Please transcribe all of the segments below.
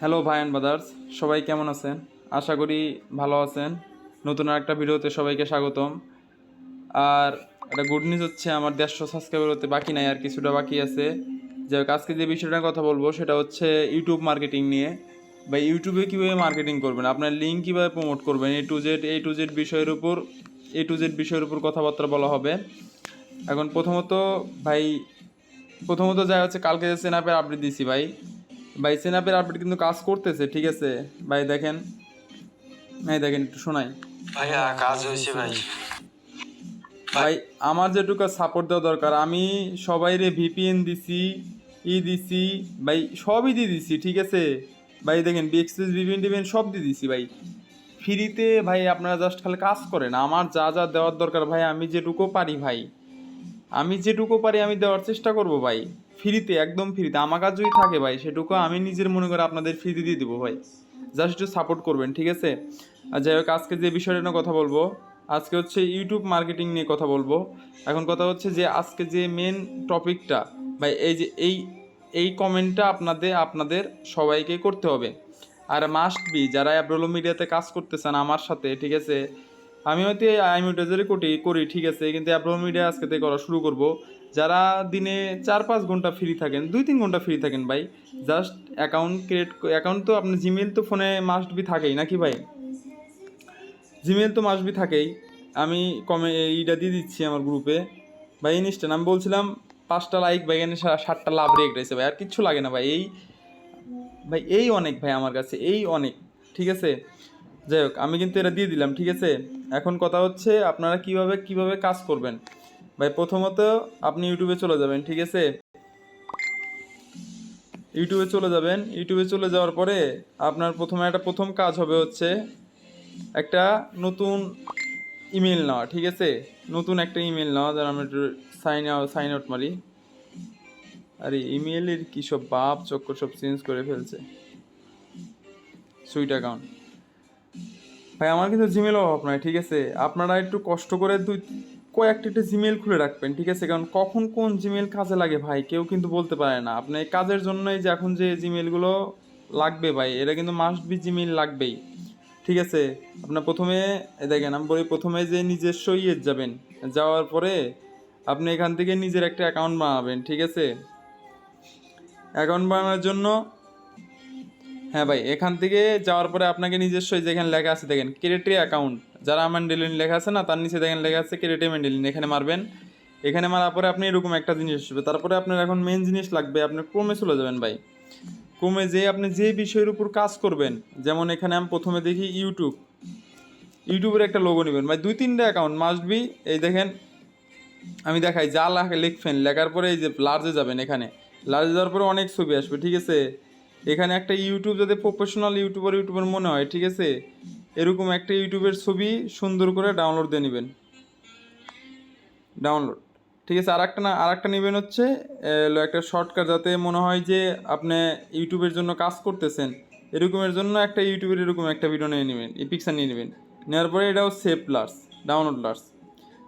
Hello ভাই and brothers সবাই কেমন আছেন? আশা করি ভালো আছেন। নতুন একটা ভিডিওতে সবাইকে স্বাগতম। আর একটা গুড নিউজ হচ্ছে, আমার দেড়শো সাবস্ক্রাইবার হতে বাকি নাই, আর কিছুটা বাকি আছে। হোক, আজকে যে বিষয়টা কথা বলব, সেটা হচ্ছে ইউটিউব মার্কেটিং নিয়ে। বা ইউটিউবে কীভাবে মার্কেটিং করবেন? আপনার লিঙ্ক কীভাবে প্রমোট করবেন? A to Z A to Z বিষয়ের উপর এ টু জেড বিষয়ের উপর কথাবার্তা বলা হবে। এখন প্রথমত, ভাই, প্রথমত যা হচ্ছে, কালকে যে সেনাপের আপডেট দিছি, ভাই ভাই সেনাপের আপডেট কিন্তু কাজ করতেছে ঠিক আছে? ভাই দেখেন। ভাই দেখেন একটু শোনাই। ভাইয়া কাজ হয়েছে ভাই। ভাই আমার যেটুকু সাপোর্ট দেওয়া দরকার আমি সবাইরে ভিপিএন দিছি ই দিছি ভাই সবই দিয়ে দিছি ঠিক আছে? ভাই দেখেন বিএক্সএস ভিপিএন টিভিএন সব দিয়ে দিছি ভাই। ফ্রিতে ভাই আপনারা জাস্ট খালি কাজ করেন। আমার যা যা দেওয়ার দরকার ভাই আমি যেটুকু পারি ভাই। আমি যেটুকু পারি আমি দেওয়ার চেষ্টা করব ভাই। ফ্রিতে, একদম ফ্রিতে। আমার কাজ যদি থাকে ভাই, সেটুকু আমি নিজের মনে করে আপনাদের ফ্রিতে দিয়ে দেবো ভাই। জাস্ট একটু সাপোর্ট করবেন, ঠিক আছে? আর যাই হোক, আজকে যে বিষয়টা নিয়ে কথা বলব, আজকে হচ্ছে ইউটিউব মার্কেটিং নিয়ে কথা বলব। এখন কথা হচ্ছে যে, আজকে যে মেন টপিকটা ভাই, এই যে, এই এই কমেন্টটা আপনাদের আপনাদের সবাইকে করতে হবে। আর মাস্ট বি যারা অ্যাব্রোলো মিডিয়াতে কাজ করতেছেন আমার সাথে, ঠিক আছে? আমি হয়তো আইমিউটাজারই করি করি, ঠিক আছে? কিন্তু অ্যাব্রোলো মিডিয়া আজকে থেকে করা শুরু করব। যারা দিনে চার পাঁচ ঘণ্টা ফ্রি থাকেন, দুই তিন ঘণ্টা ফ্রি থাকেন ভাই। জাস্ট অ্যাকাউন্ট ক্রিয়েট অ্যাকাউন্ট তো আপনার জিমেল তো ফোনে মাস্ট বি থাকেই, নাকি ভাই? জিমেল তো মাস্ট বি থাকেই। আমি কমে এইটা দিয়ে দিচ্ছি আমার গ্রুপে ভাই ইনস্টান আমি বলছিলাম, পাঁচটা লাইক ভাই, এখানে ষাটটা লাভ রেট রয়েছে ভাই, আর কিচ্ছু লাগে না ভাই, এই ভাই, এই অনেক ভাই আমার কাছে, এই অনেক, ঠিক আছে? যাই হোক, আমি কিন্তু এটা দিয়ে দিলাম, ঠিক আছে? এখন কথা হচ্ছে আপনারা কীভাবে কীভাবে কাজ করবেন? ভাই, প্রথমত আপনি ইউটিউবে চলে যাবেন, ঠিক আছে? ইউটিউবে চলে যাবেন। ইউটিউবে চলে যাওয়ার পরে আপনার প্রথমে একটা, প্রথম কাজ হবে হচ্ছে একটা নতুন ইমেল নেওয়া, ঠিক আছে? নতুন একটা ইমেল নেওয়া যেন আমি একটু সাইন সাইন আউট মারি আরে ইমেলের কী সব বাপ চক্কর সব চেঞ্জ করে ফেলছে। সুইট অ্যাকাউন্ট ভাই, আমার কিন্তু জিমেল অভাব নয় ঠিক আছে? আপনারা একটু কষ্ট করে দুই কয়েকটা একটা জিমেল খুলে রাখবেন, ঠিক আছে? কারণ কখন কোন জিমেল কাজে লাগে ভাই, কেউ কিন্তু বলতে পারে না। আপনি কাজের জন্যই যে এখন যে জিমেলগুলো লাগবে ভাই, এটা কিন্তু মাস্ট বি জিমেল লাগবেই, ঠিক আছে? আপনার প্রথমে দেখেন, আমি বলি প্রথমে যে নিজস্ব ইয়ে যাবেন, যাওয়ার পরে আপনি এখান থেকে নিজের একটা অ্যাকাউন্ট বানাবেন, ঠিক আছে? অ্যাকাউন্ট বানানোর জন্য হ্যাঁ ভাই, এখান থেকে যাওয়ার পরে আপনাকে নিজস্ব যেখানে লেখা আছে দেখেন, ক্রেটে অ্যাকাউন্ট যারা ম্যান্ডেলিন লেখা আছে না, তার নিচে দেখেন লেখা আছে ক্রেটে ম্যান্ডেলিন এখানে মারবেন। এখানে মারার পরে আপনি এরকম একটা জিনিস আসবে, তারপরে আপনার এখন মেন জিনিস লাগবে, আপনি ক্রমে চলে যাবেন ভাই। ক্রমে যে আপনি যে বিষয়ের উপর কাজ করবেন, যেমন এখানে আমি প্রথমে দেখি ইউটিউব ইউটিউবের একটা লোগো নেবেন। ভাই, দুই তিনটা অ্যাকাউন্ট মাস্ট বি এই দেখেন, আমি দেখাই, যা লেখা লিখবেন লেখার পরে এই যে লার্জে যাবেন এখানে। লার্জে যাওয়ার পরে অনেক ছবি আসবে, ঠিক আছে? এখানে একটা ইউটিউব যাতে প্রফেশনাল ইউটিউবার ইউটিউবার মনে হয়, ঠিক আছে? এরকম একটা ইউটিউবের ছবি সুন্দর করে ডাউনলোড দিয়ে নেবেন। ডাউনলোড ঠিক আছে? আর একটা না আর একটা নেবেন হচ্ছে একটা শর্টকাট যাতে মনে হয় যে আপনি ইউটিউবের জন্য কাজ করতেছেন। এরকমের জন্য একটা ইউটিউবের এরকম একটা ভিডিও নিয়ে নেবেন, এই পিকচার নিয়ে নেবেন। নেওয়ার পরে এটাও সেভ লার্স ডাউনলোড লার্স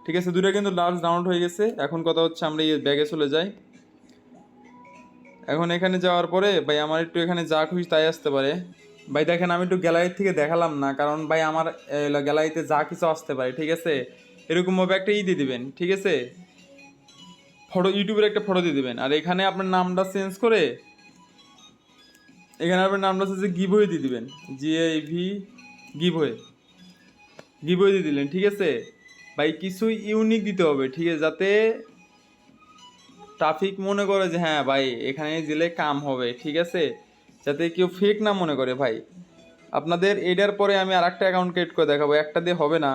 ঠিক আছে? দুটো কিন্তু লার্জ ডাউনলোড হয়ে গেছে। এখন কথা হচ্ছে আমরা এই ব্যাগে চলে যাই। এখন এখানে যাওয়ার পরে, ভাই, আমার একটু এখানে যা খুশি তাই আসতে পারে। ভাই, দেখেন, আমি একটু গ্যালারি থেকে দেখালাম না, কারণ, ভাই, আমার গ্যালারিতে যা কিছু আসতে পারে, ঠিক আছে? এরকমভাবে একটা ই দিয়ে দিবেন, ঠিক আছে? ফটো ইউটিউবের একটা ফটো দিয়ে দেবেন। আর এখানে আপনার নামটা চেঞ্জ করে, এখানে আপনার নামটা হচ্ছে গিভ হয়ে দিয়ে দিবেন। জি ভি গিভ হয়ে গিভ হয়ে দিয়ে দিলেন, ঠিক আছে? ভাই, কিছু ইউনিক দিতে হবে, ঠিক আছে? যাতে ট্রাফিক মনে করে যে হ্যাঁ ভাই, এখানে দিলে কাম হবে, ঠিক আছে? যাতে কেউ ফেক না মনে করে, ভাই। আপনাদের এটার পরে আমি আর একটা অ্যাকাউন্ট ক্রিয়েট করে দেখাবো, একটা দিয়ে হবে না।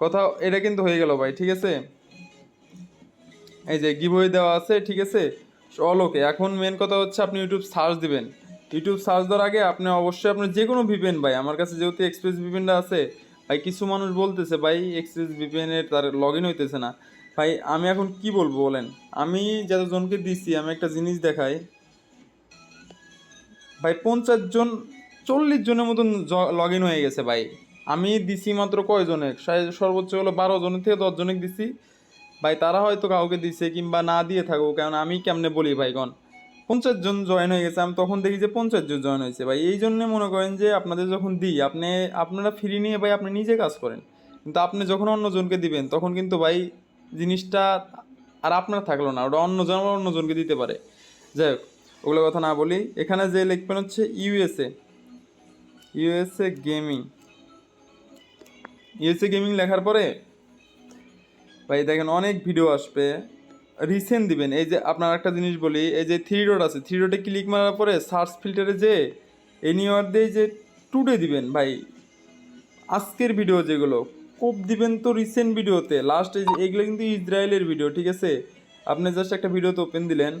কোথাও, এটা কিন্তু হয়ে গেল ভাই, ঠিক আছে? এই যে গিভওয়ে দেওয়া আছে, ঠিক আছে? অল ওকে এখন মেন কথা হচ্ছে আপনি ইউটিউব সার্চ দিবেন। ইউটিউব সার্চ দেওয়ার আগে আপনি অবশ্যই আপনি যে কোনো ভিপিএন ভাই, আমার কাছে যেহেতু এক্সপ্রেস ভিপিএনটা আছে, ভাই, কিছু মানুষ বলতেছে, ভাই এক্সপ্রেস ভিপিএনের তার লগ ইন হইতেছে না। ভাই, আমি এখন কি বলব বলেন? আমি যতজনকে দিছি, আমি একটা জিনিস দেখাই। ভাই, পঞ্চাশ জন, চল্লিশ জনের মতন লগ ইন হয়ে গেছে ভাই। আমি দিছি মাত্র কয়জনে সর্বোচ্চ হলো বারো জনের থেকে দশ জনে দিছি। ভাই, তারা হয়তো কাউকে দিছে কিংবা না দিয়ে থাকো কারণ আমি কেমনে বলি ভাই গন পঞ্চাশ জন জয়েন হয়ে গেছে, আমি তখন দেখি যে পঞ্চাশ জন জয়েন হয়েছে। ভাই, এই জন্যে মনে করেন যে আপনাদের যখন দিই, আপনি, আপনারা ফ্রি নিয়ে ভাই, আপনি নিজে কাজ করেন। কিন্তু আপনি যখন অন্যজনকে দিবেন, তখন কিন্তু ভাই জিনিসটা আর আপনার থাকল না, ওটা অন্যজন আবার অন্যজনকে দিতে পারে। যাই হোক, ওগুলো কথা না বলি। এখানে যে লিখবেন হচ্ছে USA USA gaming. USA gaming লেখার পরে, ভাই দেখেন অনেক ভিডিও আসবে। রিসেন্ট দিবেন। এই যে আপনার একটা জিনিস বলি, এই যে থ্রি ডট আছে, থ্রি ডটে ক্লিক মারার পরে সার্চ ফিল্টারে যে এনিওয়ার দিয়ে যে টুডে দিবেন, ভাই। আজকের ভিডিও যেগুলো কোপ দিবেন তো রিসেন্ট ভিডিওতে। লাস্ট এগুলো কিন্তু ইসরায়েলের ভিডিও ঠিক আছে? আপনি জাস্ট একটা ভিডিওতে ওপেন দিলেন.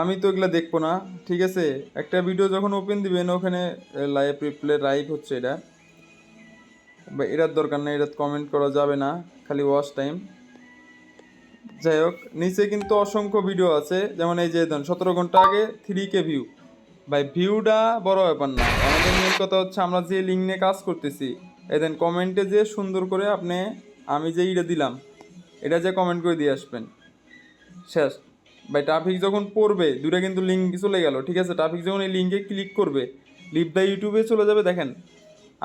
আমি তো এগুলো দেখব না, ঠিক আছে? একটা ভিডিও যখন ওপেন দিবেন, ওখানে লাইভ রিপ্লে লাইভ হচ্ছে এটা। বা এটার দরকার নেই এটা কমেন্ট করা যাবে না, খালি ওয়াচ টাইম যাই হোক, নিচে কিন্তু অসংখ্য ভিডিও আছে, যেমন এই যে, ধরুন, সতেরো ঘণ্টা আগে থ্রি কে ভিউ ভাই ভিউটা বড় ব্যাপার না। আমাদের মেন কথা হচ্ছে আমরা যে লিঙ্ক নিয়ে কাজ করতেছি, এই দেন কমেন্টে যে সুন্দর করে আপনি, আমি যে ইটা দিলাম, এটা যে কমেন্ট করে দিয়ে আসবেন। শেষ। ভাই ট্রাফিক যখন পড়বে দুটা কিন্তু লিঙ্ক চলে গেল, ঠিক আছে? ট্রাফিক যখন এই লিঙ্কে ক্লিক করবে লিপ দা ইউটিউবে চলে যাবে, দেখেন।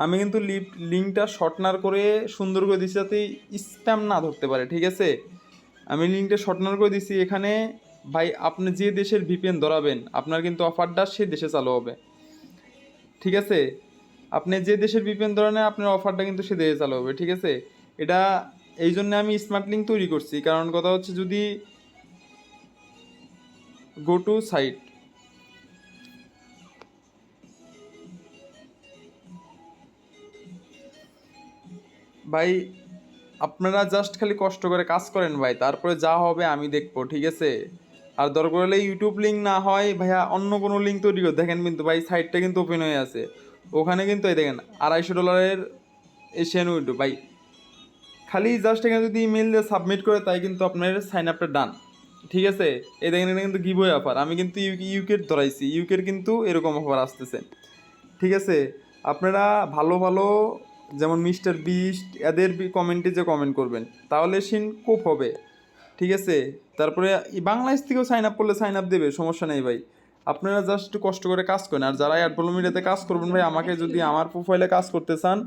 আমি কিন্তু লিপ লিঙ্কটা শর্টনার করে সুন্দর করে দিচ্ছি যাতে স্প্যাম না ধরতে পারে, ঠিক আছে? আমি লিঙ্কটা শর্টনার করে দিচ্ছি এখানে ভাই, আপনি যে দেশের ভিপিএন ধরাবেন, আপনার কিন্তু অফারটা সে দেশে চালু হবে। ঠিক আছে? আপনি যে দেশের ভিপিএন ধরানে, আপনার অফারটা কিন্তু সে দেশে চালু হবে, ঠিক আছে? এটা, এই জন্য আমি স্মার্ট লিঙ্ক তৈরি করছি। কারণ কথা হচ্ছে, যদি গো টু সাইট ভাই, আপনারা জাস্ট খালি কষ্ট করে কাজ করেন, ভাই। তারপরে যা হবে আমি দেখব, ঠিক আছে? আর দরকার হলে ইউটিউব লিঙ্ক না হয়, ভাইয়া অন্য কোনো লিঙ্ক তৈরি করে। দেখেন কিন্তু ভাই সাইটটা কিন্তু ওপেন হয়ে আছে। ওখানে কিন্তু এই দেখেন, আড়াইশো ডলারের এশিয়ান উইন্ডো ভাই, খালি জাস্ট এখানে যদি ইমেল দিয়ে সাবমিট করে, তাই কিন্তু আপনার সাইন আপটা ডান ঠিক আছে? এই দেখেন, এটা কিন্তু গিভওয়ে অফার আমি কিন্তু ইউকের ধরাইছি। ইউকের কিন্তু এরকম অফার আসতেছে। ঠিক আছে? আপনারা ভালো ভালো যেমন মিস্টার বিস্ট এদের কমেন্টে যে কমেন্ট করবেন, তাহলে সিন কোপ হবে। ঠিক আছে? তারপরে বাংলাদেশ থেকেও সাইন আপ করলে সাইন আপ দেবে, সমস্যা নেই ভাই। আপনারা জাস্ট একটু কষ্ট করে কাজ করেন। আর যারা অ্যাডভোল মিডিয়াতে কাজ করবেন ভাই, আমাকে যদি আমার প্রোফাইলে কাজ করতে চান,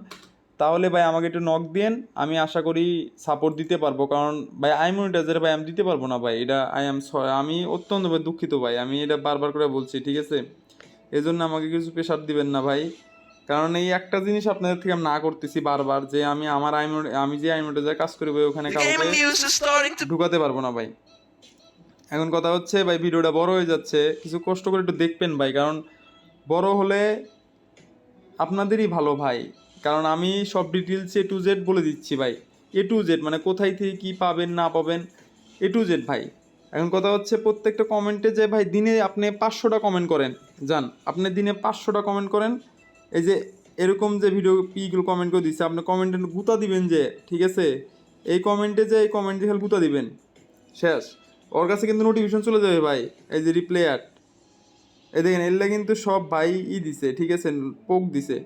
তাহলে ভাই আমাকে একটু নক দিন আমি আশা করি সাপোর্ট দিতে পারব। কারণ ভাই আই মনিটাইজার ভাই আমি দিতে পারব না ভাই। এটা আই এম আমি অত্যন্ত দুঃখিত ভাই। আমি এটা বারবার করে বলছি, ঠিক আছে? এই জন্য আমাকে কিছু প্রেশার দিবেন না ভাই। কারণ এই একটা জিনিস আপনাদের থেকে আমি না করতেছি বারবার যে আমি আমার আই আমি যে আই মনিটাইজার কাজ করি ভাই ওখানে কাউকে ঢুকাতে পারব না ভাই। এখন কথা হচ্ছে ভাই ভিডিওটা বড় হয়ে যাচ্ছে কিছু কষ্ট করে একটু দেখবেন ভাই কারণ বড় হলে আপনাদেরই ভালো ভাই। কারণ আমি সব ডিটেলস এ টু জেড বলে দিচ্ছি ভাই। এ টু জেড মানে কোথায় থেকে কী পাবেন না পাবেন এ টু জেড ভাই। এখন কথা হচ্ছে প্রত্যেকটা কমেন্টে যে ভাই দিনে আপনি পাঁচশোটা কমেন্ট করেন যান আপনি দিনে পাঁচশোটা কমেন্ট করেন এই যে এরকম যে ভিডিও পিগুলো কমেন্ট করে দিচ্ছে আপনি কমেন্টে গুতা দিবেন যে, ঠিক আছে? এই কমেন্টে যে, এই কমেন্টে খালি গুতা দিবেন। শেষ। ওর কাছে কিন্তু নোটিফিকেশন চলে যাবে ভাই, এই যে রিপ্লে অ্যাড এই দেখেন, এগুলা কিন্তু সব ভাই ই দিছে, ঠিক আছে? পোক দিছে।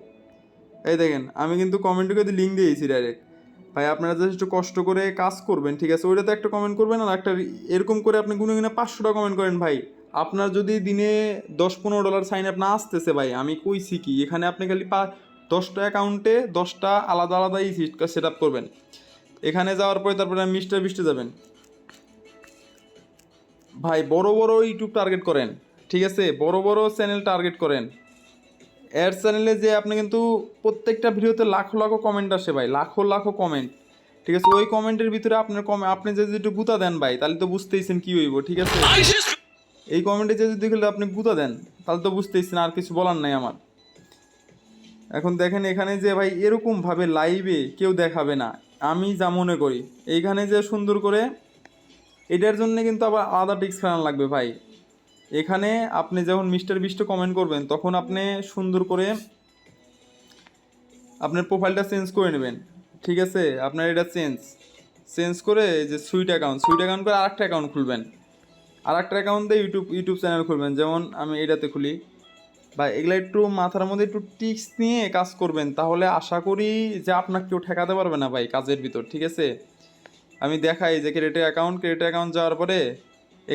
এই দেখেন, আমি কিন্তু কমেন্টে কিন্তু লিঙ্ক দিয়েছি ডাইরেক্ট ভাই, আপনারা জাস্ট একটু কষ্ট করে কাজ করবেন, ঠিক আছে? ওইটাতে একটা কমেন্ট করবেন আর একটা এরকম করে আপনি গুনে গুনে পাঁচশোটা কমেন্ট করেন ভাই। আপনার যদি দিনে দশ পনেরো ডলার সাইন আপ না আসতেছে ভাই, আমি কইছি কি, এখানে আপনি খালি পা, দশটা অ্যাকাউন্টে দশটা আলাদা আলাদা ই সেট আপ করবেন। এখানে যাওয়ার পরে তারপরে মিস্টার বিস্টে যাবেন। ভাই, বড় বড় ইউটিউব টার্গেট করেন, ঠিক আছে? বড় বড় চ্যানেল টার্গেট করেন। অ্যাড চ্যানেলে যে আপনি কিন্তু প্রত্যেকটা ভিডিওতে লাখো লাখো কমেন্ট আসে ভাই, লাখো লাখো কমেন্ট ঠিক আছে? ওই কমেন্টের ভিতরে আপনার কমে আপনি যদি একটু গুতা দেন ভাই, তাহলে তো বুঝতেইছেন কি হইব, ঠিক আছে? এই কমেন্টে যদি দেখলে আপনি গুতা দেন, তাহলে তো বুঝতেইছেন আর কিছু বলার নাই আমার। এখন দেখেন এখানে যে ভাই এরকমভাবে লাইভে কেউ দেখাবে না, আমি যা মনে করি। এইখানে যে সুন্দর করে, এটার জন্য কিন্তু আবার আলাদা টিক্স খেলানো লাগবে ভাই। এখানে আপনি যখন মিস্টার বিষ্ট কমেন্ট করবেন, তখন আপনি সুন্দর করে আপনার প্রোফাইলটা চেঞ্জ করে নেবেন। ঠিক আছে? আপনার এটা চেঞ্জ চেঞ্জ করে যে সুইট অ্যাকাউন্ট সুইট অ্যাকাউন্ট করে আরেকটা অ্যাকাউন্ট খুলবেন। আর একটা অ্যাকাউন্ট দিয়ে ইউটিউব ইউটিউব চ্যানেল খুলবেন। যেমন আমি এটাতে খুলি। বা এগুলো একটু মাথার মধ্যে একটু টিক্স নিয়ে কাজ করবেন, তাহলে আশা করি যে আপনাকে কেউ ঠেকাতে পারবে না ভাই কাজের ভিতর, ঠিক আছে? আমি দেখাই যে ক্রেডিট অ্যাকাউন্ট ক্রেডিট অ্যাকাউন্ট যাওয়ার পরে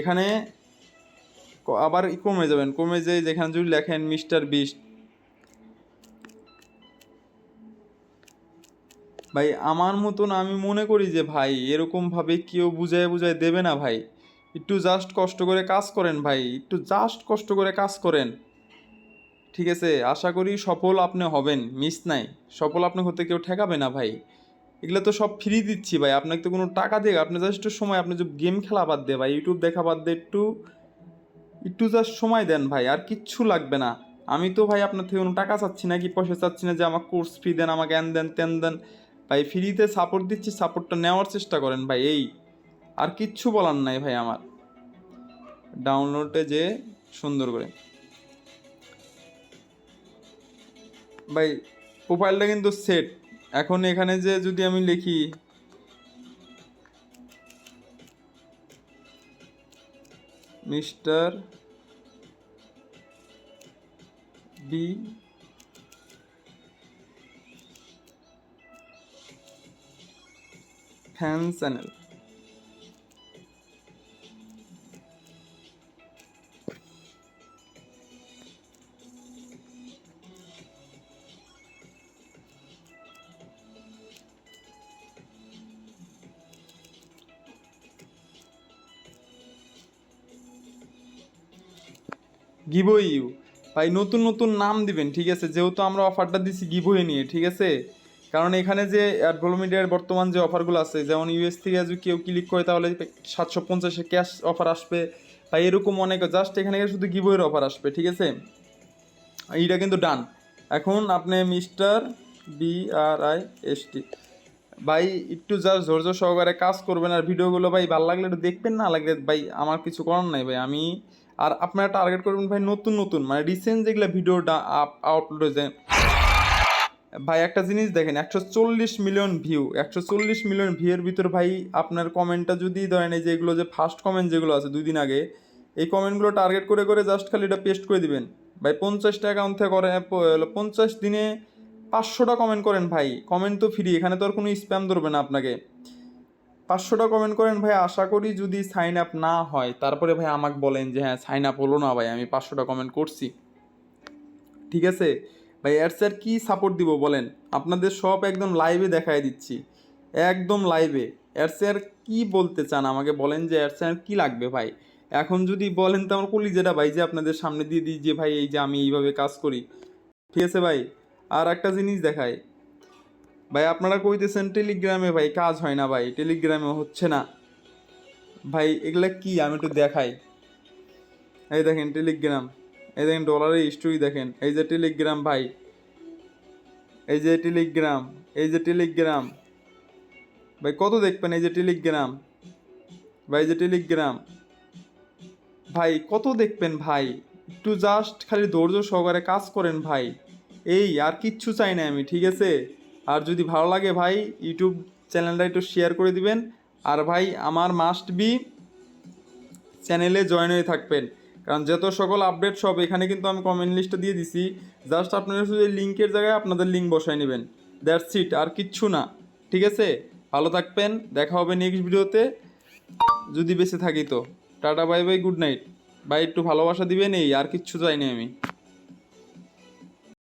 এখানে আবার কমে যাবেন। কমে যেয়ে যেখানে যদি লেখেন মিস্টার বিস্ট। ভাই, আমার মতন আমি মনে করি যে ভাই, এরকমভাবে কেউ বুঝায় বুঝায় দেবে না ভাই। একটু জাস্ট কষ্ট করে কাজ করেন ভাই, একটু জাস্ট কষ্ট করে কাজ করেন। ঠিক আছে, আশা করি সফল আপনি হবেন, মিস নাই। সফল আপনি হতে কেউ ঠেকাবে না ভাই। এগুলো তো সব ফ্রি দিচ্ছি ভাই, আপনাকে তো কোনো টাকা দিয়ে, আপনি জাস্ট একটু সময়, আপনি যে গেম খেলা বাদ দিয়ে ভাই ইউটিউব দেখা বাদ দিয়ে একটু একটু জাস্ট সময় দেন ভাই, আর কিচ্ছু লাগবে না। আমি তো ভাই আপনার থেকে কোনো টাকা চাচ্ছি না, কি পয়সা চাচ্ছি না যে আমার কোর্স ফি দেন, আমাকে এন দেন, তেন দেন। ভাই ফ্রিতে সাপোর্ট দিচ্ছি সাপোর্টটা নেওয়ার চেষ্টা করেন ভাই, এই। আর কিচ্ছু বলার নাই ভাই আমার। ডাউনলোডে যে সুন্দর করে। ভাই প্রোফাইলটা কিন্তু সেট এখন এখানে যে যদি আমি লিখি, Mister B, fan channel. Give you ভাই, নতুন নতুন নাম দিবেন, ঠিক আছে? যেহেতু আমরা অফারটা দিছি গিভোয়ে নিয়ে, ঠিক আছে? কারণ এখানে যে অ্যাডভোলো মিডিয়ার বর্তমান যে অফারগুলো আছে, যেমন ইউএস থেকে যদি কেউ ক্লিক করে, তাহলে সাতশো পঞ্চাশে ক্যাশ অফার আসবে। বা এরকম অনেক জাস্ট এখানে শুধু গিভোয়ের অফার আসবে, ঠিক আছে? এইটা কিন্তু ডান এখন আপনি mister B R I S T ভাই, একটু জাস্ট ধৈর্য সহকারে কাজ করবেন আর ভিডিওগুলো, ভাই, ভালো লাগলে একটু দেখবেন, না লাগলে, ভাই, আমার কিছু করার নাই, ভাই। আমি আর আপনারা টার্গেট করবেন ভাই নতুন নতুন মানে রিসেন্ট যেগুলো ভিডিওটা আপ আপলোড হয়েছে। ভাই একটা জিনিস দেখেন, একশো চল্লিশ মিলিয়ন ভিউ একশো চল্লিশ মিলিয়ন ভিউয়ের ভিতর ভাই আপনার কমেন্টটা যদি ধরেন এই যে এগুলো যে ফার্স্ট কমেন্ট যেগুলো আছে দুই দিন আগে, এই কমেন্টগুলো টার্গেট করে করে জাস্ট খালি এটা পেস্ট করে দিবেন। ভাই পঞ্চাশটা অ্যাকাউন্ট থেকে করে পঞ্চাশ দিনে পাঁচশোটা কমেন্ট করেন ভাই। কমেন্ট তো ফ্রি এখানে তো আর কোনো স্প্যাম ধরবে না আপনাকে। পাঁচশোটা কমেন্ট করেন, ভাই, আশা করি যদি সাইন আপ না হয় তারপরে ভাই আমাকে বলেন যে হ্যাঁ সাইন আপ হলো না ভাই, আমি পাঁচশোটা কমেন্ট করছি। ঠিক আছে? ভাই, এর স্যার কী সাপোর্ট দিব বলেন? আপনাদের সব একদম লাইভে দেখায় দিচ্ছি। একদম লাইভে এর স্যার কী বলতে চান? আমাকে বলেন যে, এর স্যার কী লাগবে ভাই? এখন যদি বলেন তো আমার কলিজাটা ভাই, যে আপনাদের সামনে দিয়ে দিই যে, ভাই, এই যে আমি এইভাবে কাজ করি। ঠিক আছে ভাই? আর একটা জিনিস দেখায় ভাই, আপনারা কইতেছেন টেলিগ্রামে ভাই কাজ হয় না ভাই, টেলিগ্রামে হচ্ছে না। ভাই, এগুলা কি? আমি একটু দেখাই। এই দেখেন টেলিগ্রাম, এই দেখেন ডলারের হিস্ট্রি দেখেন। এই যে টেলিগ্রাম ভাই, এই যে টেলিগ্রাম, এই যে টেলিগ্রাম। ভাই, কত দেখবেন এই যে টেলিগ্রাম? ভাই যে টেলিগ্রাম। ভাই, কত দেখবেন ভাই? একটু জাস্ট খালি ধৈর্য সহকারে কাজ করেন ভাই। এই, আর কিচ্ছু চাই না আমি, ঠিক আছে? আর যদি ভালো লাগে ভাই, ইউটিউব চ্যানেলটা একটু শেয়ার করে দিবেন। আর ভাই, আমার মাস্ট বি চ্যানেলে জয়েন হয়ে থাকবেন। কারণ যত সকল আপডেট সব এখানে কিন্তু আমি কমেন্ট লিস্টে দিয়ে দিছি। জাস্ট আপনারা শুধু লিঙ্কের জায়গায় আপনাদের লিঙ্ক বসায় নেবেন। দ্যাটস ইট আর কিচ্ছু না। ঠিক আছে? ভালো থাকবেন, দেখা হবে নেক্সট ভিডিওতে। যদি বেঁচে থাকি তো। Ta-ta bye bye good night ভাই, একটু ভালোবাসা দিবেন এই, আর কিচ্ছু চাই না আমি।